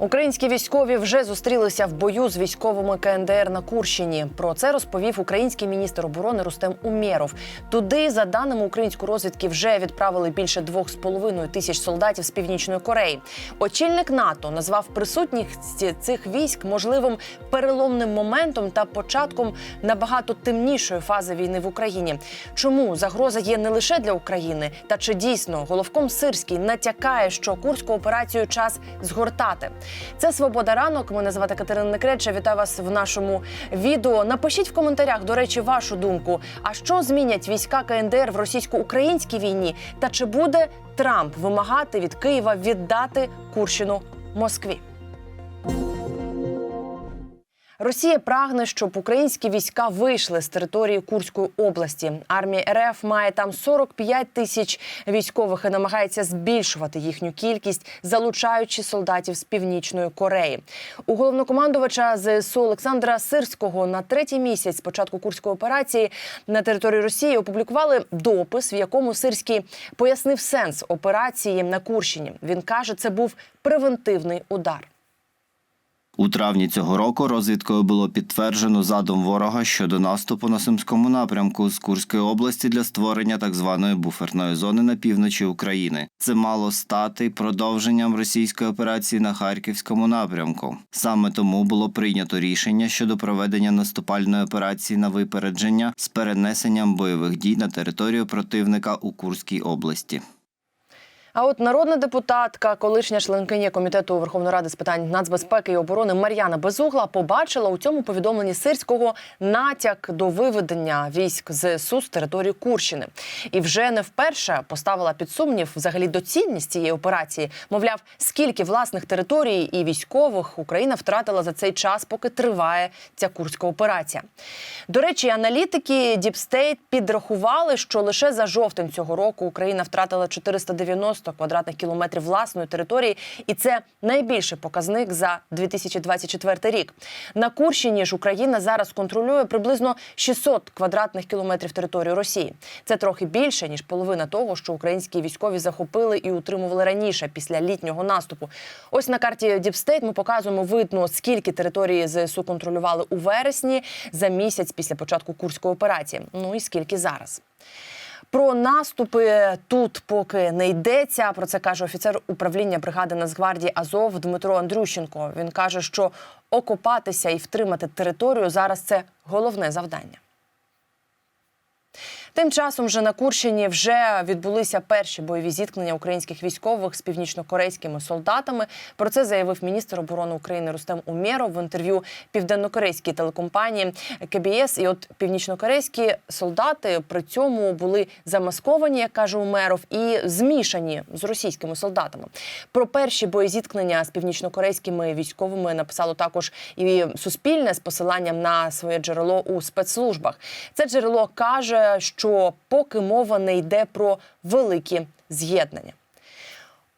Українські військові вже зустрілися в бою з військовими КНДР на Курщині. Про це розповів український міністр оборони Рустем Умєров. Туди, за даними української розвідки, вже відправили більше двох з половиною тисяч солдатів з північної Кореї. Очільник НАТО назвав присутність цих військ можливим переломним моментом та початком набагато темнішої фази війни в Україні. Чому загроза є не лише для України, та чи дійсно головком Сирський натякає, що курську операцію час згортати? Це свобода ранок. Мене звати Катерина Некреча. Вітаю вас в нашому відео. Напишіть в коментарях, до речі, вашу думку. А що змінять війська КНДР в російсько-українській війні? Та чи буде Трамп вимагати від Києва віддати Курщину Москві? Росія прагне, щоб українські війська вийшли з території Курської області. Армія РФ має там 45 тисяч військових і намагається збільшувати їхню кількість, залучаючи солдатів з північної Кореї. У головнокомандувача ЗСУ Олександра Сирського на третій місяць з початку курської операції на території Росії опублікували допис, в якому Сирський пояснив сенс операції на Курщині. Він каже, це був превентивний удар. У травні цього року розвідкою було підтверджено задум ворога щодо наступу на Сумському напрямку з Курської області для створення так званої буферної зони на півночі України. Це мало стати продовженням російської операції на Харківському напрямку. Саме тому було прийнято рішення щодо проведення наступальної операції на випередження з перенесенням бойових дій на територію противника у Курській області. А от народна депутатка, колишня членкиня комітету Верховної Ради з питань нацбезпеки і оборони Мар'яна Безугла побачила у цьому повідомленні сирського натяк до виведення військ ЗСУ з території Курщини. І вже не вперше поставила під сумнів взагалі доцільність цієї операції. Мовляв, скільки власних територій і військових Україна втратила за цей час, поки триває ця курська операція. До речі, аналітики Діпстейт підрахували, що лише за жовтень цього року Україна втратила 490 квадратних кілометрів власної території, і це найбільший показник за 2024 рік. На Курщині ж Україна зараз контролює приблизно 600 квадратних кілометрів території Росії. Це трохи більше ніж половина того, що українські військові захопили і утримували раніше після літнього наступу. Ось на карті Діпстейт ми показуємо видно, скільки території ЗСУ контролювали у вересні за місяць після початку курської операції. Ну і скільки зараз. Про наступи тут поки не йдеться. Про це каже офіцер управління бригади Нацгвардії Азов Дмитро Андрющенко. Він каже, що окупатися і втримати територію зараз це головне завдання. Тим часом вже на Курщині вже відбулися перші бойові зіткнення українських військових з північнокорейськими солдатами. Про це заявив міністр оборони України Рустем Умєров в інтерв'ю південнокорейській телекомпанії КБС. І от північнокорейські солдати при цьому були замасковані, як каже Умеров, і змішані з російськими солдатами. Про перші боєзіткнення з північнокорейськими військовими написало також і Суспільне з посиланням на своє джерело у спецслужбах. Це джерело каже, що поки мова не йде про великі з'єднання.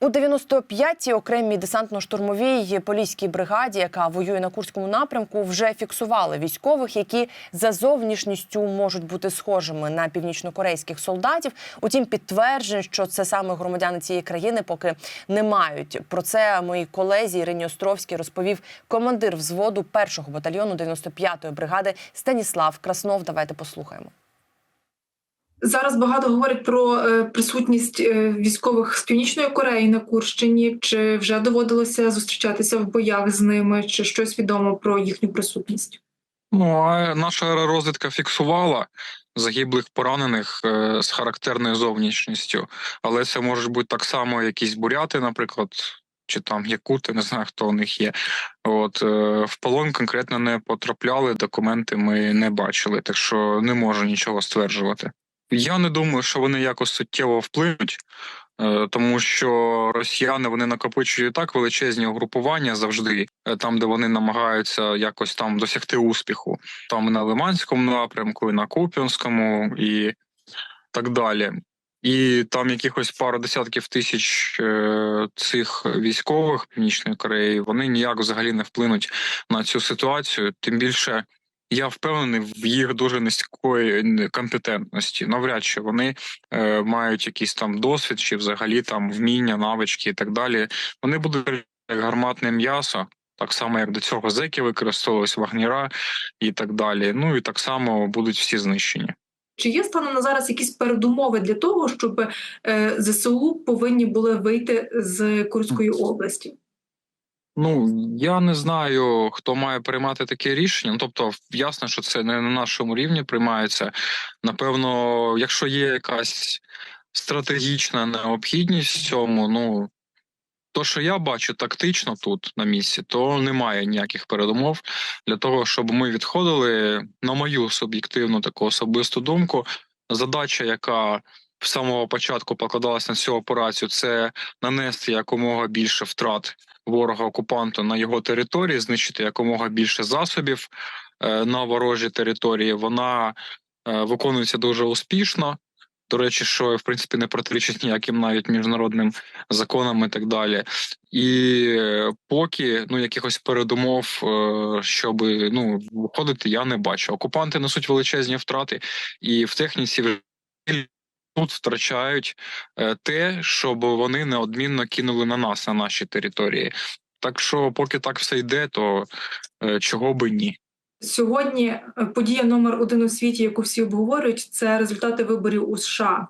У 95-й окремій десантно-штурмовій поліській бригаді, яка воює на Курському напрямку, вже фіксували військових, які за зовнішністю можуть бути схожими на північнокорейських солдатів. Утім, підтверджень, що це саме громадяни цієї країни, поки не мають. Про це моїй колезі Ірині Островській розповів командир взводу першого батальйону 95-ї бригади Станіслав Краснов. Давайте послухаємо. Зараз багато говорять про е, присутність е, військових з північної Кореї на Курщині. Чи вже доводилося зустрічатися в боях з ними, чи щось відомо про їхню присутність? Ну а наша розвідка фіксувала загиблих поранених е, з характерною зовнішністю, але це можуть бути так само якісь буряти, наприклад, чи там якути, не знаю, хто у них є. От в полон конкретно не потрапляли, документи ми не бачили, так що не можу нічого стверджувати. Я не думаю, що вони якось суттєво вплинуть. Е, Тому що росіяни вони накопичують так величезні угрупування завжди, е, там де вони намагаються якось там досягти успіху, там на Лиманському напрямку, і на Куп'янському, і так далі. І там якихось пару десятків тисяч е, цих військових Північної Кореї вони ніяк взагалі не вплинуть на цю ситуацію. Тим більше я впевнений в їх дуже низької компетентності. Навряд чи вони е, мають якийсь там досвід чи взагалі там вміння, навички і так далі. Вони будуть як гарматне м'ясо, так само як до цього зеки використовувались вагніра і так далі. Ну і так само будуть всі знищені. Чи є станом на зараз якісь передумови для того, щоб е, ЗСУ повинні були вийти з Курської області? Ну я не знаю, хто має приймати таке рішення. Ну, тобто, ясно, що це не на нашому рівні приймається. Напевно, якщо є якась стратегічна необхідність в цьому, ну то, що я бачу тактично тут на місці, то немає ніяких передумов для того, щоб ми відходили. На мою суб'єктивну таку особисту думку, задача, яка з самого початку покладалась на цю операцію, це нанести якомога більше втрат ворога окупанту на його території, знищити якомога більше засобів е, на ворожій території. Вона е, виконується дуже успішно. До речі, що в принципі не протирічить ніяким навіть міжнародним законам і так далі. І е, поки ну якихось передумов, щоб ну виходити, я не бачу. Окупанти несуть величезні втрати, і в техніці вже тут втрачають е, те, щоб вони неодмінно кинули на нас на наші території. Так що, поки так все йде, то е, чого би ні. Сьогодні е, подія номер один у світі, яку всі обговорюють, це результати виборів у США.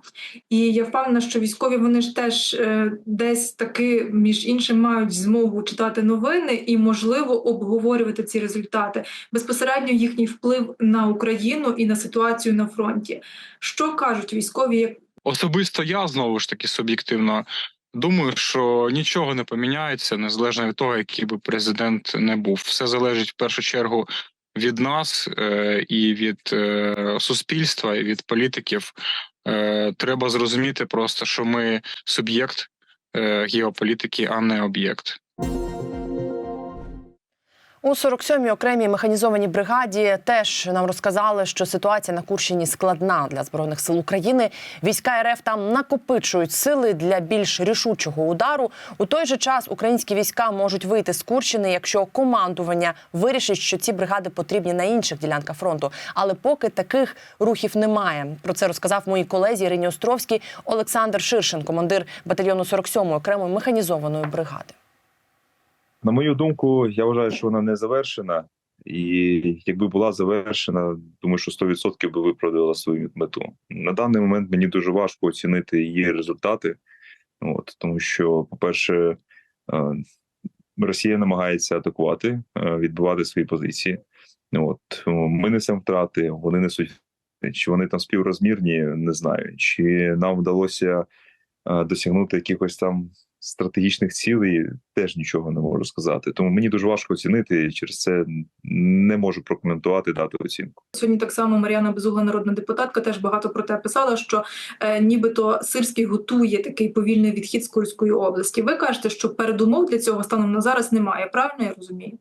І я впевнена, що військові вони ж теж е, десь таки між іншим мають змогу читати новини і, можливо, обговорювати ці результати безпосередньо їхній вплив на Україну і на ситуацію на фронті. Що кажуть військові, Особисто я знову ж таки суб'єктивно думаю, що нічого не поміняється, незалежно від того, який би президент не був. Все залежить в першу чергу від нас е, і від е, суспільства, і від політиків. Е, треба зрозуміти просто, що ми суб'єкт геополітики, а не об'єкт. У 47-й окремій механізованій бригаді теж нам розказали, що ситуація на Курщині складна для збройних сил України. Війська РФ там накопичують сили для більш рішучого удару. У той же час українські війська можуть вийти з Курщини, якщо командування вирішить, що ці бригади потрібні на інших ділянках фронту. Але поки таких рухів немає. Про це розказав моїй колезі Ірині Островській Олександр Ширшин, командир батальйону 47-ї окремої механізованої бригади. На мою думку, я вважаю, що вона не завершена, і якби була завершена, думаю, що 100% би виправдала свою мету. На даний момент мені дуже важко оцінити її результати, от тому що, по-перше, е, Росія намагається атакувати, е, відбивати свої позиції. От ми несемо втрати, вони несуть. Чи вони там співрозмірні, не знаю. Чи нам вдалося е, досягнути якихось там стратегічних цілей теж нічого не можу сказати. Тому мені дуже важко оцінити і через це не можу прокоментувати дати оцінку. Сьогодні так само Мар'яна Безугла, народна депутатка, теж багато про те писала, що е, нібито Сирський готує такий повільний відхід з Курської області. Ви кажете, що передумов для цього станом на зараз немає. Правильно я розумію?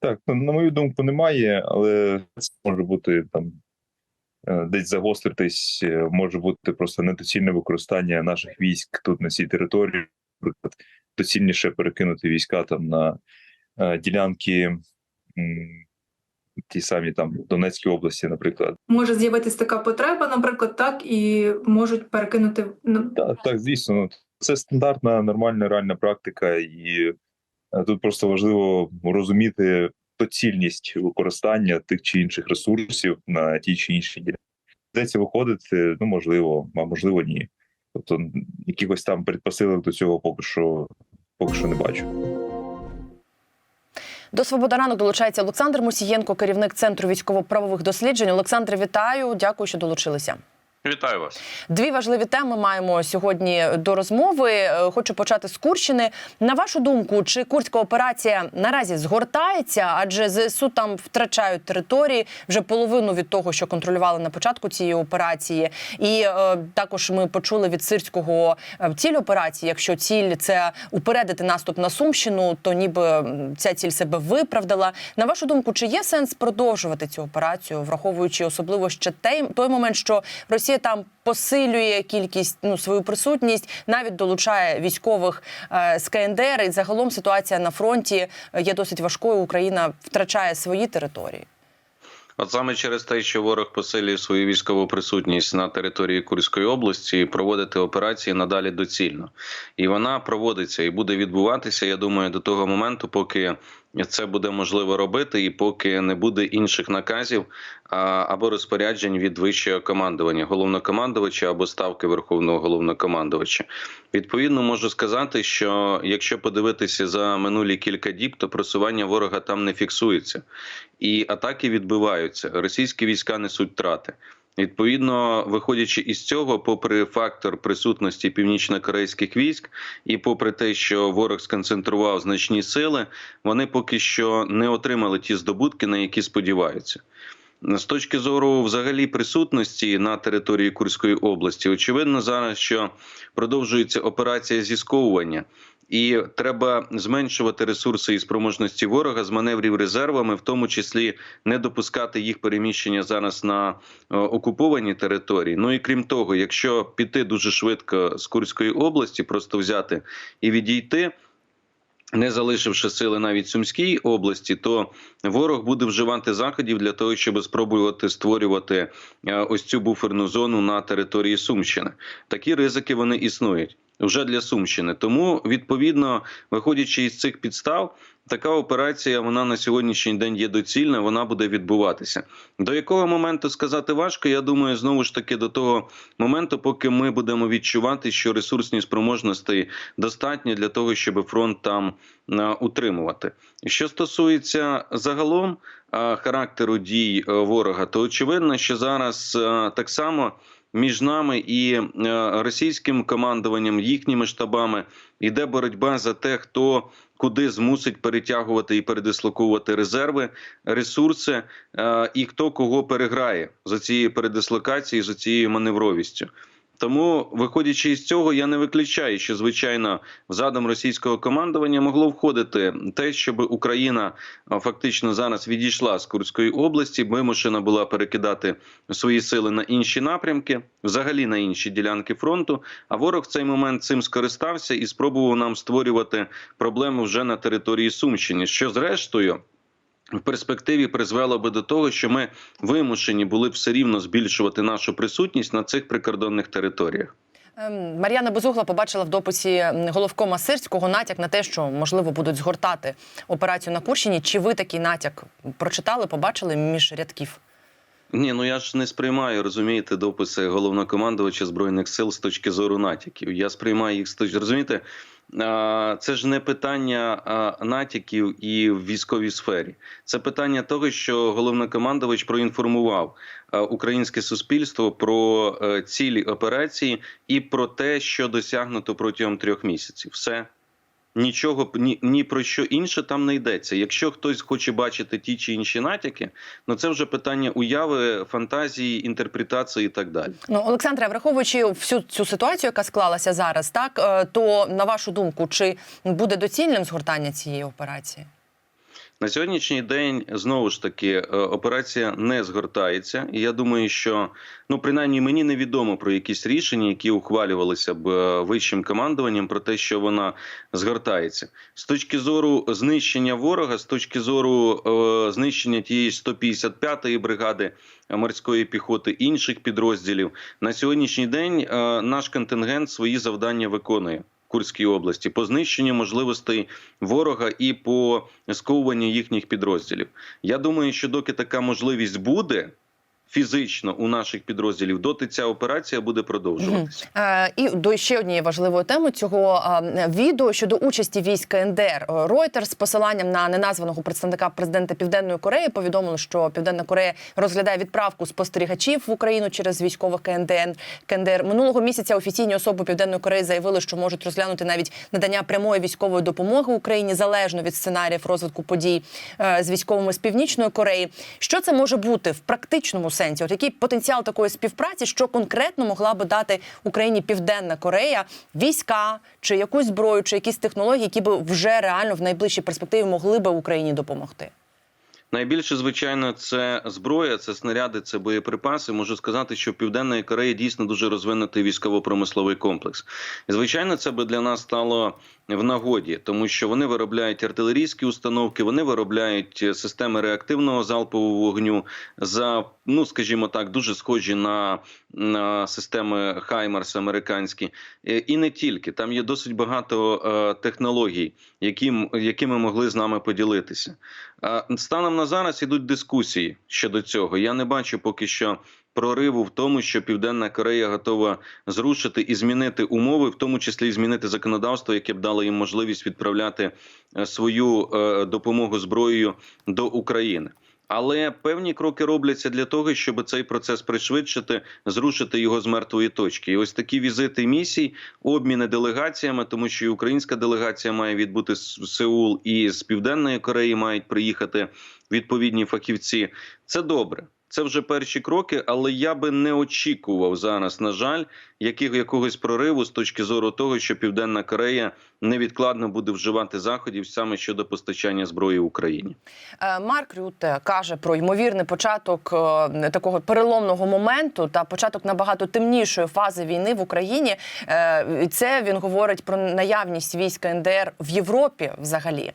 Так, ну, на мою думку, немає, але це може бути там е, десь загостритись, е, може бути просто недоцільне використання наших військ тут на цій території. Наприклад, доцільніше перекинути війська там на е, ділянки ті самі там Донецькій області, наприклад. Може з'явитись така потреба, наприклад, так і можуть перекинути ну, Так, так, звісно, ну, це стандартна нормальна реальна практика, і е, тут просто важливо розуміти доцільність використання тих чи інших ресурсів на ті чи інші ділянки. Здається, виходити, ну можливо, а можливо, ні. Тобто, якихось там предпосилок до цього поки що поки що не бачу. До «Свобода ранок» долучається Олександр Мусієнко, керівник центру військово-правових досліджень. Олександр, вітаю. Дякую, що долучилися. Вітаю вас. Дві важливі теми маємо сьогодні до розмови. Е, Хочу почати з Курщини. На вашу думку, чи курська операція наразі згортається? Адже ЗСУ там втрачають території вже половину від того, що контролювали на початку цієї операції. І е, також ми почули від сирського е, ціль операції. Якщо ціль це упередити наступ на Сумщину, то ніби ця ціль себе виправдала. На вашу думку, чи є сенс продовжувати цю операцію, враховуючи особливо ще той, той момент, що Росія там посилює кількість ну свою присутність, навіть долучає військових е, з КНДР. І загалом ситуація на фронті е, є досить важкою. Україна втрачає свої території. От саме через те, що ворог посилює свою військову присутність на території Курської області, проводити операції надалі доцільно, і вона проводиться і буде відбуватися. Я думаю, до того моменту, поки це буде можливо робити, і поки не буде інших наказів або розпоряджень від вищого командування, головнокомандувача або ставки верховного головнокомандувача. Відповідно, можу сказати, що якщо подивитися за минулі кілька діб, то просування ворога там не фіксується, і атаки відбиваються. Російські війська несуть втрати. Відповідно, виходячи із цього, попри фактор присутності північно-корейських військ, і попри те, що ворог сконцентрував значні сили, вони поки що не отримали ті здобутки, на які сподіваються. З точки зору взагалі присутності на території Курської області, очевидно зараз, що продовжується операція зі сковування. І треба зменшувати ресурси і спроможності ворога з маневрів резервами, в тому числі не допускати їх переміщення зараз на е, окуповані території. Ну і крім того, якщо піти дуже швидко з Курської області, просто взяти і відійти. Не залишивши сили навіть Сумській області, то ворог буде вживати заходів для того, щоб спробувати створювати е, ось цю буферну зону на території Сумщини. Такі ризики вони існують вже для Сумщини. Тому, відповідно, виходячи із цих підстав, така операція вона на сьогоднішній день є доцільна. Вона буде відбуватися. До якого моменту сказати важко? Я думаю, знову ж таки до того моменту, поки ми будемо відчувати, що ресурсні спроможності достатньо для того, щоб фронт там е, утримувати. Що стосується загалом е, характеру дій е, ворога, то очевидно, що зараз так само між нами і е, російським командуванням, їхніми штабами йде боротьба за те, хто куди змусить перетягувати і передислоковувати резерви, ресурси, е, і хто кого переграє за цією передислокацією, за цією маневровістю. Тому, виходячи із цього, я не виключаю, що звичайно в задум російського командування могло входити те, щоб Україна фактично зараз відійшла з Курської області, вимушена була перекидати свої сили на інші напрямки, взагалі на інші ділянки фронту. А ворог в цей момент цим скористався і спробував нам створювати проблеми вже на території Сумщини, що зрештою. В перспективі призвело би до того, що ми вимушені були б все рівно збільшувати нашу присутність на цих прикордонних територіях. Ем, Мар'яна Безугла побачила в дописі головкома Сирського натяк на те, що можливо будуть згортати операцію на Курщині. Чи ви такий натяк прочитали, побачили між рядків? Ні, ну я ж не сприймаю, розумієте, дописи головнокомандувача збройних сил з точки зору натяків. Я сприймаю їх з точки розумієте. Це ж не питання натяків і в військовій сфері. Це питання того, що головнокомандувач проінформував українське суспільство про е, цілі операції і про те, що досягнуто протягом трьох місяців. Все. Нічого ні, ні про що інше там не йдеться. Якщо хтось хоче бачити ті чи інші натяки, ну це вже питання уяви, фантазії, інтерпретації і так далі. Ну, Олександре, враховуючи всю цю ситуацію, яка склалася зараз, так е, то на вашу думку, чи буде доцільним згортання цієї операції? На сьогоднішній день знову ж таки е, операція не згортається, і я думаю, що ну принаймні мені невідомо про якісь рішення, які ухвалювалися б е, вищим командуванням про те, що вона згортається з точки зору знищення ворога, з точки зору е, знищення тієї ж 155-ї бригади морської піхоти інших підрозділів. На сьогоднішній день е, наш контингент свої завдання виконує. Курській області по знищенню можливостей ворога і по сковуванню їхніх підрозділів. Я думаю, що доки така можливість буде фізично у наших підрозділів, доти ця операція буде продовжуватися. Е, і до ще однієї важливої теми цього відео щодо участі військ КНДР. Reuters з посиланням на неназваного представника президента Південної Кореї повідомили, що Південна Корея розглядає відправку спостерігачів в Україну через військових КНДР. КНДР минулого місяця офіційні особи Південної Кореї заявили, що можуть розглянути навіть надання прямої військової допомоги Україні залежно від сценаріїв розвитку подій е, з військовими з Північної Кореї. Що це може бути в практичному сенсі? От який потенціал такої співпраці, що конкретно могла би дати Україні Південна Корея війська чи якусь зброю, чи якісь технології, які б вже реально в найближчій перспективі могли би Україні допомогти? Найбільше, звичайно, це зброя, це снаряди, це боєприпаси. Можу сказати, що в Південної Кореї дійсно дуже розвинутий військово-промисловий комплекс. І звичайно, це би для нас стало в нагоді, тому що вони виробляють артилерійські установки, вони виробляють е, системи реактивного залпового вогню за ну, скажімо так, дуже схожі на, на системи Хаймарс американські, Е, і не тільки там є досить багато е, технологій, які, м- якими могли з нами поділитися. Станом на зараз ідуть дискусії щодо цього. Я не бачу поки що. Прориву в тому, що Південна Корея готова зрушити і змінити умови, в тому числі і змінити законодавство, яке б дало їм можливість відправляти е, свою е, допомогу зброєю до України. Але певні кроки робляться для того, щоб цей процес пришвидшити, зрушити його з мертвої точки. І ось такі візити місій, обміни делегаціями, тому що і українська делегація має відбути в Сеул, і з Південної Кореї мають приїхати відповідні фахівці. Це добре. Це вже перші кроки, але я би не очікував зараз, на жаль, яких, якогось прориву з точки зору того, що Південна Корея невідкладно буде вживати заходів саме щодо постачання зброї Україні. Е, Марк Рюте каже про ймовірний початок е, такого переломного моменту та початок набагато темнішої фази війни в Україні. Е, Це він говорить про наявність війська НДР в Європі взагалі.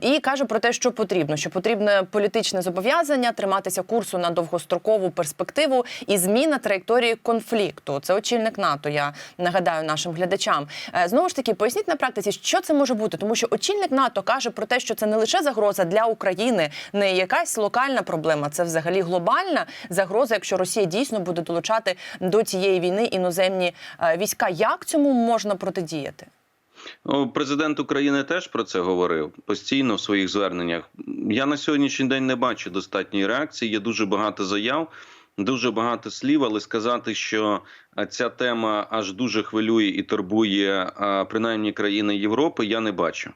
І каже про те, що потрібно: що потрібне політичне зобов'язання триматися курсу на довгострокову перспективу і зміна траєкторії конфлікту. Це очільник НАТО. Я нагадаю нашим глядачам. Е, Знову ж таки, поясніть на практиці, що це може бути, тому що очільник НАТО каже про те, що це не лише загроза для України, не якась локальна проблема, це взагалі глобальна загроза, якщо Росія дійсно буде долучати до цієї війни іноземні е, війська. Як цьому можна протидіяти? Ну, Президент України теж про це говорив постійно в своїх зверненнях. Я на сьогоднішній день не бачу достатньої реакції. Є дуже багато заяв, дуже багато слів, але сказати, що ця тема аж дуже хвилює і турбує принаймні країни Європи, я не бачу.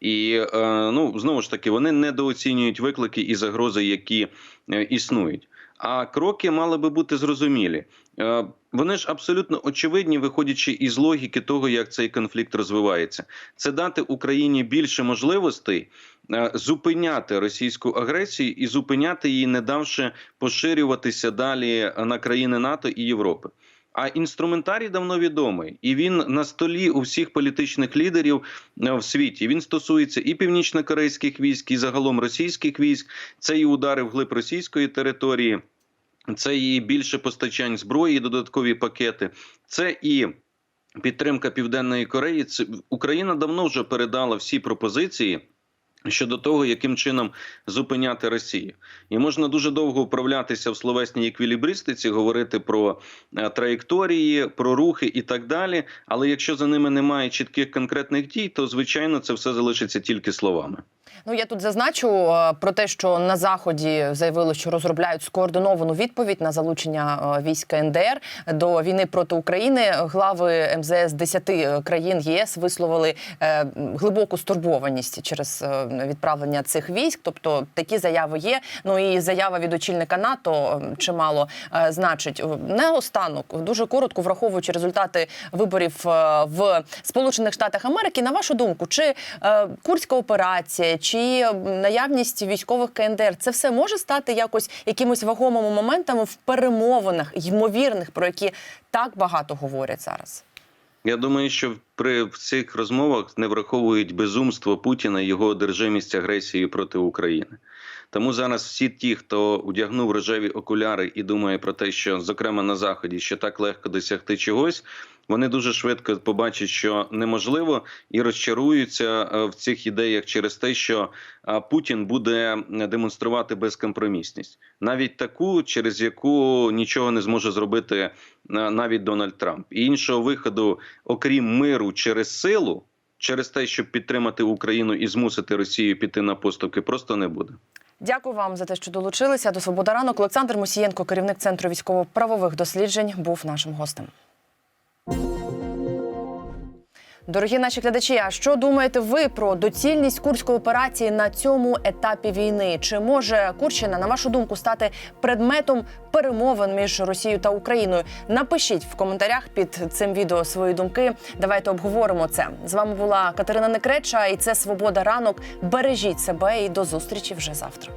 І е, ну знову ж таки вони недооцінюють виклики і загрози, які е, існують. А кроки мали би бути зрозумілі. Е, Вони ж абсолютно очевидні, виходячи із логіки того, як цей конфлікт розвивається. Це дати Україні більше можливостей е, зупиняти російську агресію і зупиняти її, не давши поширюватися далі на країни НАТО і Європи. А інструментарій давно відомий, і він на столі у всіх політичних лідерів е, в світі. Він стосується і північнокорейських військ, і загалом російських військ. Це і удари вглиб російської території, це і більше постачань зброї, і додаткові пакети. Це і підтримка Південної Кореї. Україна давно вже передала всі пропозиції. Щодо того, яким чином зупиняти Росію, і можна дуже довго вправлятися в словесній еквілібристиці, говорити про е, траєкторії, про рухи і так далі. Але якщо за ними немає чітких конкретних дій, то звичайно це все залишиться тільки словами. Ну я тут зазначу е, про те, що на заході заявили, що розробляють скоординовану відповідь на залучення е, військ НДР до війни проти України. Глави МЗС 10 країн ЄС висловили е, глибоку стурбованість через е, відправлення цих військ. Тобто такі заяви є. Ну і заява від очільника НАТО е, чимало е, значить. Не останок дуже коротко враховуючи результати виборів е, в Сполучених Штатах Америки. На вашу думку, чи е, курська операція, чи наявність військових КНДР, це все може стати якось якимось вагомими моментами в перемовинах, ймовірних, про які так багато говорять зараз. Я думаю, що при цих розмовах не враховують безумство Путіна його одержимість агресії проти України. Тому зараз всі ті, хто одягнув рожеві окуляри і думає про те, що зокрема на заході що так легко досягти чогось, вони дуже швидко побачать, що неможливо, і розчаруються е, в цих ідеях через те, що е, Путін буде демонструвати безкомпромісність, навіть таку, через яку нічого не зможе зробити е, навіть Дональд Трамп. І іншого виходу, окрім миру через силу, через те, щоб підтримати Україну і змусити Росію піти на поступки, просто не буде. Дякую вам за те, що долучилися до Свобода ранок. Олександр Мусієнко, керівник центру військово-правових досліджень, був нашим гостем. Дорогі наші глядачі, а що думаєте ви про доцільність курської операції на цьому етапі війни? Чи може Курщина, на вашу думку, стати предметом перемовин між Росією та Україною? Напишіть в коментарях під цим відео свої думки. Давайте обговоримо це. З вами була Катерина Некреча, і це Свобода ранок. Бережіть себе і до зустрічі вже завтра.